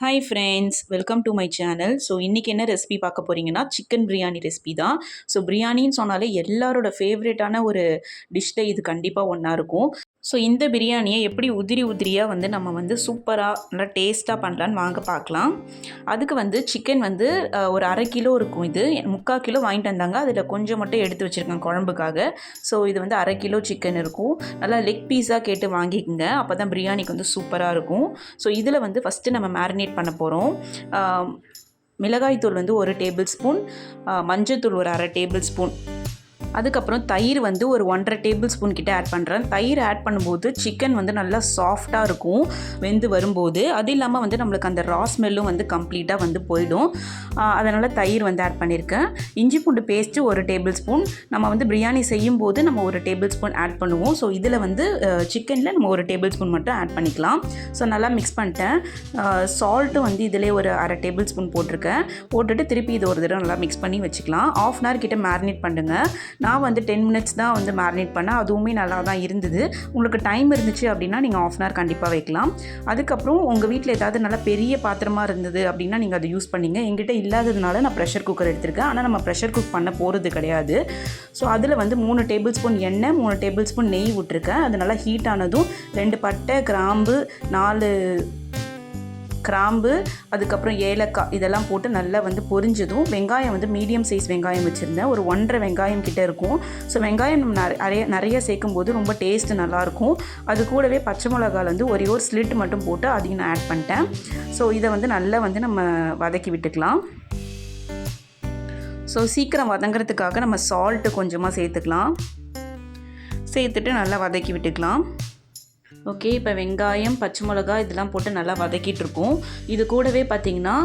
Hi friends welcome to my channel so இன்றைக்கி என்ன recipe பார்க்க போகிறீங்கன்னா சிக்கன் பிரியாணி ரெசிபி தான். ஸோ பிரியாணின்னு சொன்னாலே எல்லாரோட ஃபேவரேட்டான ஒரு டிஷ்ஷில் இது கண்டிப்பாக ஒன்றா இருக்கும். ஸோ இந்த பிரியாணியை எப்படி உதிரி உதிரியாக வந்து நம்ம வந்து சூப்பராக நல்லா டேஸ்ட்டாக பண்ணலான்னு வாங்க பார்க்கலாம் அதுக்கு வந்து சிக்கன் வந்து ஒரு அரை கிலோ இருக்கும் இது. முக்கால் கிலோ வாங்கிட்டு வந்தாங்க. அதில் கொஞ்சம் மட்டும் எடுத்து வச்சுருக்கேன் குழம்புக்காக. ஸோ இது வந்து அரை கிலோ சிக்கன் இருக்கும். நல்லா லெக் பீஸாக கேட்டு வாங்கிக்கோங்க. அப்போ தான் பிரியாணிக்கு வந்து சூப்பராக இருக்கும். ஸோ இதில் வந்து ஃபஸ்ட்டு நம்ம மேரினேட் பண்ண போகிறோம் மிளகாய்த்தூள் வந்து ஒரு டேபிள் ஸ்பூன். மஞ்சள் தூள் ஒரு அரை டேபிள் ஸ்பூன். அதுக்கப்புறம் தயிர் வந்து ஒரு ஒன்றரை டேபிள் ஸ்பூன் கிட்ட ஆட் பண்ணுறேன் தயிர் ஆட் பண்ணும்போது சிக்கன் வந்து நல்லா சாஃப்டாக இருக்கும் வெந்து வரும்போது. அது இல்லாமல் வந்து நம்மளுக்கு அந்த ரா ஸ்மெல்லும் வந்து கம்ப்ளீட்டாக வந்து போயிடும். அதனால் தயிர் வந்து ஆட் பண்ணியிருக்கேன் இஞ்சி பூண்டு பேஸ்ட்டு ஒரு டேபிள் ஸ்பூன். நம்ம வந்து பிரியாணி செய்யும் போது நம்ம ஒரு டேபிள் ஸ்பூன் ஆட் பண்ணுவோம். ஸோ இதில் வந்து சிக்கனில் நம்ம ஒரு டேபிள் ஸ்பூன் மட்டும் ஆட் பண்ணிக்கலாம். ஸோ நல்லா மிக்ஸ் பண்ணிட்டேன். சால்ட்டு வந்து இதிலே ஒரு அரை டேபிள் ஸ்பூன் போட்டிருக்கேன். போட்டுட்டு திருப்பி இது ஒரு தடவை நல்லா மிக்ஸ் பண்ணி வச்சுக்கலாம். ஆஃப் அன் ஹவர் கிட்ட மேரினேட் பண்ணுங்கள் நான் வந்து டென் மினிட்ஸ் தான் வந்து மேரினேட் பண்ணேன். அதுவுமே நல்லா தான் இருந்தது. உங்களுக்கு டைம் இருந்துச்சு அப்படின்னா நீங்கள் ஆஃப் அன் ஹவர் கண்டிப்பாக வைக்கலாம். அதுக்கப்புறம் உங்கள் வீட்டில் ஏதாவது நல்ல பெரிய பாத்திரமாக இருந்தது அப்படின்னா நீங்கள் அதை யூஸ் பண்ணிங்க. எங்கிட்ட இல்லாததுனால நான் ப்ரெஷர் குக்கர் எடுத்திருக்கேன். ஆனால் நம்ம ப்ரெஷர் குக் பண்ண போகிறது கிடையாது. ஸோ அதில் வந்து மூணு டேபிள் ஸ்பூன் எண்ணெய் மூணு டேபிள் ஸ்பூன் நெய் விட்டுருக்கேன். அது நல்லா ஹீட் ஆனதும் ரெண்டு பட்டை கிராம்பு நாலு கிராம்பு அதுக்கப்புறம் ஏலக்காய் இதெல்லாம் போட்டு நல்லா வந்து பொரிஞ்சதும் வெங்காயம் வந்து மீடியம் சைஸ் வெங்காயம் வச்சுருந்தேன். ஒரு ஒன்றரை வெங்காயம் கிட்ட இருக்கும். ஸோ வெங்காயம் நம்ம நிறைய நிறைய சேர்க்கும் போது ரொம்ப டேஸ்ட் நல்லாயிருக்கும். அது கூடவே பச்சை மிளகாயில் வந்து ஒரே ஒரு ஸ்லிட் மட்டும் போட்டு அதையும் நான் ஆட் பண்ணிட்டேன். ஸோ இதை வந்து நல்லா வந்து நம்ம வதக்கி விட்டுக்கலாம். ஸோ சீக்கிரம் வதங்குறதுக்காக நம்ம சால்ட்டு கொஞ்சமாக சேர்த்துக்கலாம். சேர்த்துட்டு நல்லா வதக்கி விட்டுக்கலாம். ஓகே இப்போ வெங்காயம் பச்சை மிளகா இதெல்லாம் போட்டு நல்லா வதக்கிட்டுருக்கோம். இது கூடவே பார்த்தீங்கன்னா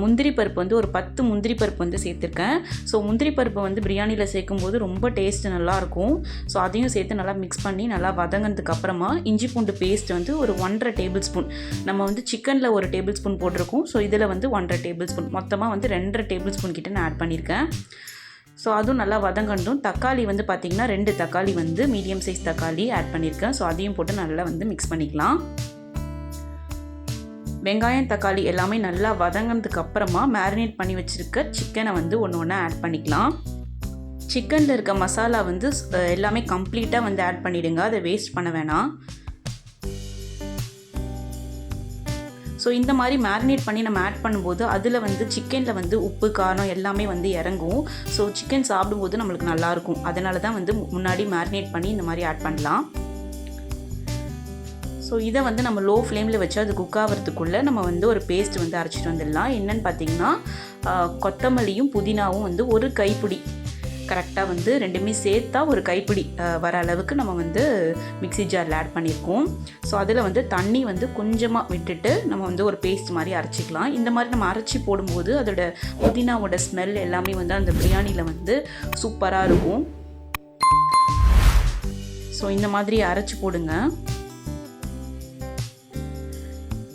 முந்திரி பருப்பு வந்து ஒரு பத்து முந்திரி பருப்பு வந்து சேர்த்துருக்கேன். ஸோ முந்திரி பருப்பை வந்து பிரியாணியில் சேர்க்கும்போது ரொம்ப டேஸ்ட் நல்லாயிருக்கும் ஸோ அதையும் சேர்த்து நல்லா மிக்ஸ் பண்ணி நல்லா வதங்கினதுக்கு அப்புறமா இஞ்சி பூண்டு பேஸ்ட் வந்து ஒரு ஒன்றரை டேபிள் ஸ்பூன் நம்ம வந்து சிக்கனில் ஒரு டேபிள் ஸ்பூன் போட்டிருக்கோம். ஸோ இதில் வந்து ஒன்றரை டேபிள் ஸ்பூன் மொத்தமாக வந்து ரெண்டரை டேபிள் ஸ்பூன் கிட்ட நான் ஆட் பண்ணியிருக்கேன். ஸோ அதுவும் நல்லா வதங்கட்டும். தக்காளி வந்து பார்த்திங்கன்னா ரெண்டு தக்காளி வந்து மீடியம் சைஸ் தக்காளி ஆட் பண்ணியிருக்கேன் ஸோ அதையும் போட்டு நல்லா வந்து மிக்ஸ் பண்ணிக்கலாம். வெங்காயம் தக்காளி எல்லாமே நல்லா வதங்கினதுக்கு அப்புறமா மேரினேட் பண்ணி வச்சுருக்க சிக்கனை வந்து ஒன்று ஒன்று ஆட் பண்ணிக்கலாம். சிக்கனில் இருக்க மசாலா வந்து எல்லாமே கம்ப்ளீட்டாக வந்து ஆட் பண்ணிவிடுங்க அதை வேஸ்ட் பண்ண வேணாம். ஸோ இந்த மாதிரி மேரினேட் பண்ணி நம்ம ஆட் பண்ணும்போது அதில் வந்து சிக்கனில் வந்து உப்பு காரம் எல்லாமே வந்து இறங்கும். ஸோ சிக்கன் சாப்பிடும்போது நம்மளுக்கு நல்லாயிருக்கும் அதனால தான் வந்து முன்னாடி மேரினேட் பண்ணி இந்த மாதிரி ஆட் பண்ணலாம். ஸோ இதை வந்து நம்ம லோ ஃப்ளேமில் வச்சு அது குக் ஆகிறதுக்குள்ளே நம்ம வந்து ஒரு பேஸ்ட் வந்து அரைச்சிட்டு வந்துடலாம். என்னன்னு பார்த்தீங்கன்னா கொத்தமல்லியும் புதினாவும் வந்து ஒரு கைப்பிடி கரெக்டாக வந்து ரெண்டுமே சேர்த்தா ஒரு கைப்பிடி வர அளவுக்கு நம்ம வந்து மிக்ஸி ஜாரில் ஆட் பண்ணியிருக்கோம். ஸோ அதில் வந்து தண்ணி வந்து கொஞ்சமாக விட்டுட்டு நம்ம வந்து ஒரு பேஸ்ட் மாதிரி அரைச்சிக்கலாம். இந்த மாதிரி நம்ம அரைச்சி போடும்போது அதோட புதினாவோட ஸ்மெல் எல்லாமே வந்து அந்த பிரியாணியில் வந்து சூப்பராக இருக்கும். ஸோ இந்த மாதிரி அரைச்சி போடுங்க.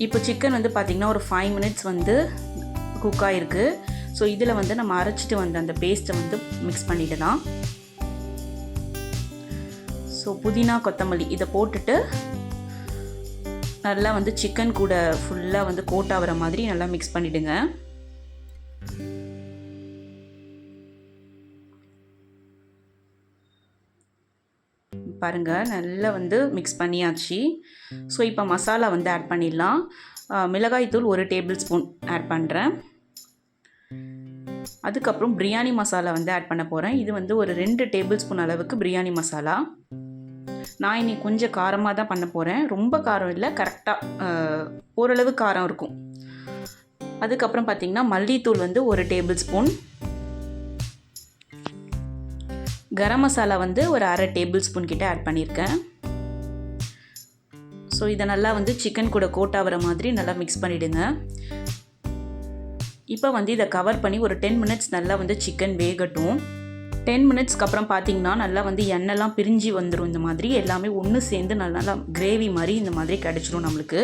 இப்போ சிக்கன் வந்து பார்த்திங்கன்னா ஒரு ஃபைவ் மினிட்ஸ் வந்து குக் ஆகிருக்கு ஸோ இதில் வந்து நம்ம அரைச்சிட்டு வந்த அந்த பேஸ்ட்டை வந்து மிக்ஸ் பண்ணிடலாம். ஸோ புதினா கொத்தமல்லி இதை போட்டுட்டு நல்லா வந்து சிக்கன் கூட ஃபுல்லாக வந்து கோட் ஆகிற மாதிரி நல்லா மிக்ஸ் பண்ணிவிடுங்க பாருங்கள் நல்லா வந்து மிக்ஸ் பண்ணியாச்சு. ஸோ இப்போ மசாலா வந்து ஆட் பண்ணிடலாம். மிளகாய் மிளகாய்த்தூள் ஒரு டேபிள் ஸ்பூன் ஆட் பண்ணுறேன் அதுக்கப்புறம் பிரியாணி மசாலா வந்து ஆட் பண்ண போகிறேன் இது வந்து ஒரு ரெண்டு டேபிள் ஸ்பூன் அளவுக்கு பிரியாணி மசாலா. நான் இன்னைக்கு கொஞ்சம் காரமாக தான் பண்ண போகிறேன் ரொம்ப காரம் இல்லை கரெக்டாக ஓரளவு காரம் இருக்கும். அதுக்கப்புறம் பார்த்திங்கன்னா மல்லித்தூள் வந்து ஒரு டேபிள் ஸ்பூன் கரம் மசாலா வந்து ஒரு அரை டேபிள் ஸ்பூன் கிட்ட ஆட் பண்ணியிருக்கேன் ஸோ இதை நல்லா வந்து சிக்கன் கூட கோட் ஆகிற மாதிரி நல்லா மிக்ஸ் பண்ணிவிடுங்க இப்போ வந்து இதை கவர் பண்ணி ஒரு டென் மினிட்ஸ் நல்லா வந்து சிக்கன் வேகட்டும். டென் மினிட்ஸ்க்கு அப்புறம் பார்த்தீங்கன்னா நல்லா வந்து எண்ணெய்லாம் பிரிஞ்சு வந்துடும் இந்த மாதிரி. எல்லாமே ஒன்று சேர்ந்து நல்லா கிரேவி மாதிரி இந்த மாதிரி கிடச்சிரும் நம்மளுக்கு.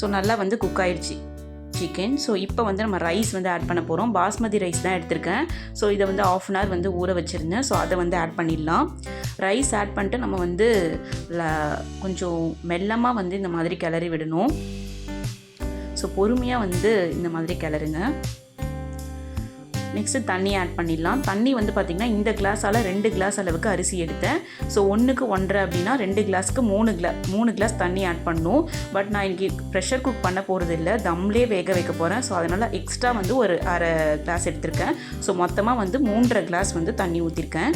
ஸோ நல்லா வந்து குக் ஆயிடுச்சு சிக்கன் ஸோ இப்போ வந்து நம்ம ரைஸ் வந்து ஆட் பண்ண போகிறோம் பாஸ்மதி ரைஸ் தான் எடுத்திருக்கேன். ஸோ இதை வந்து ஆஃப் அன் ஹவர் வந்து ஊற வச்சுருந்தேன். ஸோ அதை வந்து ஆட் பண்ணிடலாம். ரைஸ் ஆட் பண்ணிட்டு நம்ம வந்து கொஞ்சம் மெல்லமாக வந்து இந்த மாதிரி கிளறி விடணும். ஸோ பொறுமையாக வந்து இந்த மாதிரி கிளறுங்க. நெக்ஸ்ட்டு தண்ணி ஆட் பண்ணிடலாம். தண்ணி வந்து பார்த்திங்கன்னா இந்த கிளாஸால் ரெண்டு கிளாஸ் அளவுக்கு அரிசி எடுத்தேன். ஸோ ஒன்றுக்கு ஒன்றரை அப்படின்னா ரெண்டு கிளாஸ்க்கு மூணு கிளா மூணு கிளாஸ் தண்ணி ஆட் பண்ணும். பட் நான் இன்றைக்கி ப்ரெஷர் குக் பண்ண போகிறது இல்லை தம்லே வேக வைக்க போகிறேன் ஸோ அதனால் எக்ஸ்ட்ரா வந்து ஒரு அரை கிளாஸ் எடுத்திருக்கேன். ஸோ மொத்தமாக வந்து மூன்றரை கிளாஸ் வந்து தண்ணி ஊற்றிருக்கேன்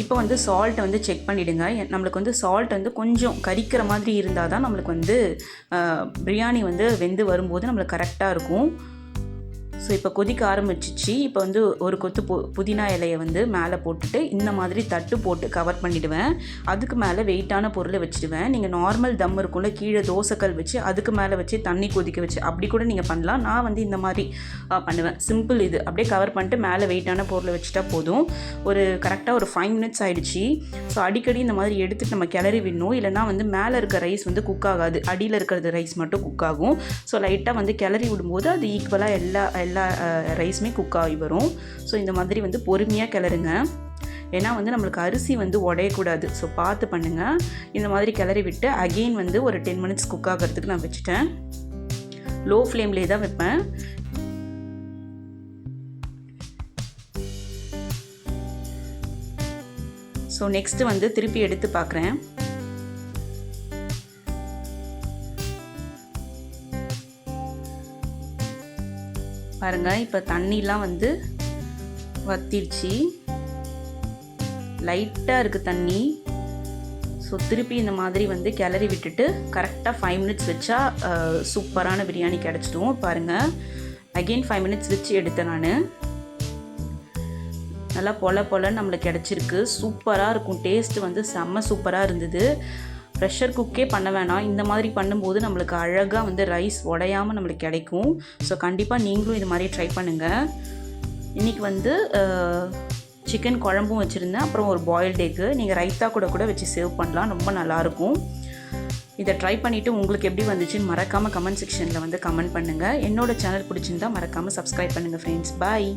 இப்போ வந்து சால்ட்டை வந்து செக் பண்ணிவிடுங்க நம்மளுக்கு வந்து சால்ட் வந்து கொஞ்சம் கரிக்கிற மாதிரி இருந்தால் தான் நம்மளுக்கு வந்து பிரியாணி வந்து வெந்து வரும்போது நம்மளுக்கு கரெக்டாக இருக்கும். ஸோ இப்போ கொதிக்க ஆரம்பிச்சிச்சு. இப்போ வந்து ஒரு கொத்து பு புதினா இலையை வந்து மேலே போட்டுட்டு இந்த மாதிரி தட்டு போட்டு கவர் பண்ணிவிடுவேன் அதுக்கு மேலே வெயிட்டான பொருளை வச்சுடுவேன். நீங்கள் நார்மல் தம் இருக்கும்ல கீழே தோசைக்கல் வச்சு அதுக்கு மேலே வச்சு தண்ணி கொதிக்க வச்சு அப்படி கூட நீங்கள் பண்ணலாம். நான் வந்து இந்த மாதிரி பண்ணுவேன். சிம்பிள் இது. அப்படியே கவர் பண்ணிட்டு மேலே வெயிட்டான பொருளை வச்சுட்டா போதும். ஒரு கரெக்டாக ஒரு ஃபைவ் மினிட்ஸ் ஆகிடுச்சு ஸோ அடிக்கடி இந்த மாதிரி எடுத்துகிட்டு நம்ம கிளறி விடணும். இல்லைனா வந்து மேலே இருக்க ரைஸ் வந்து குக் ஆகாது. அடியில் இருக்கிறது ரைஸ் மட்டும் குக் ஆகும். ஸோ லைட்டாக வந்து கிளறி விடும்போது அது ஈக்குவலாக எல்லா எல்லா ரைஸுமே குக் ஆகி வரும். ஸோ இந்த மாதிரி வந்து பொறுமையாக கிளறுங்க. ஏன்னா வந்து நம்மளுக்கு அரிசி வந்து உடையக்கூடாது. ஸோ பார்த்து பண்ணுங்கள் இந்த மாதிரி கிளறி விட்டு அகெயின் வந்து ஒரு டென் மினிட்ஸ் குக் ஆகிறதுக்கு நான் வச்சுட்டேன். லோ ஃப்ளேம்லேயே தான் வைப்பேன். ஸோ நெக்ஸ்ட்டு வந்து திருப்பி எடுத்து பார்க்குறேன். பாருங்கள் இப்போ தண்ணிலாம் வந்து வத்திடுச்சு லைட்டாக இருக்குது தண்ணி. ஸோ திருப்பி இந்த மாதிரி வந்து கிளறி விட்டுட்டு கரெக்டாக ஃபைவ் மினிட்ஸ் வச்சா சூப்பரான பிரியாணி கிடச்சிடும். பாருங்கள் அகெயின் ஃபைவ் மினிட்ஸ் வச்சு எடுத்தேன் நான். நல்லா பொல பொலன்னு நம்மளுக்கு கிடச்சிருக்கு. சூப்பராக இருக்கும். டேஸ்ட்டு வந்து செம்ம சூப்பராக இருந்தது. ப்ரெஷர் குக்கே பண்ண வேணாம். இந்த மாதிரி பண்ணும்போது நம்மளுக்கு அழகாக வந்து ரைஸ் உடையாமல் நம்மளுக்கு கிடைக்கும். ஸோ கண்டிப்பாக நீங்களும் இது மாதிரி ட்ரை பண்ணுங்கள் இன்றைக்கி வந்து சிக்கன் குழம்பும் வச்சுருந்தேன். அப்புறம் ஒரு பாயில்ட் எக்கு நீங்கள் ரைத்தா கூட கூட வச்சு சேவ் பண்ணலாம். ரொம்ப நல்லாயிருக்கும் இதை ட்ரை பண்ணிவிட்டு உங்களுக்கு எப்படி வந்துச்சுன்னு மறக்காமல் கமெண்ட் செக்ஷனில் வந்து கமெண்ட் பண்ணுங்கள் என்னோடய சேனல் பிடிச்சிருந்தா மறக்காமல் சப்ஸ்கிரைப் பண்ணுங்கள் ஃப்ரெண்ட்ஸ் பாய்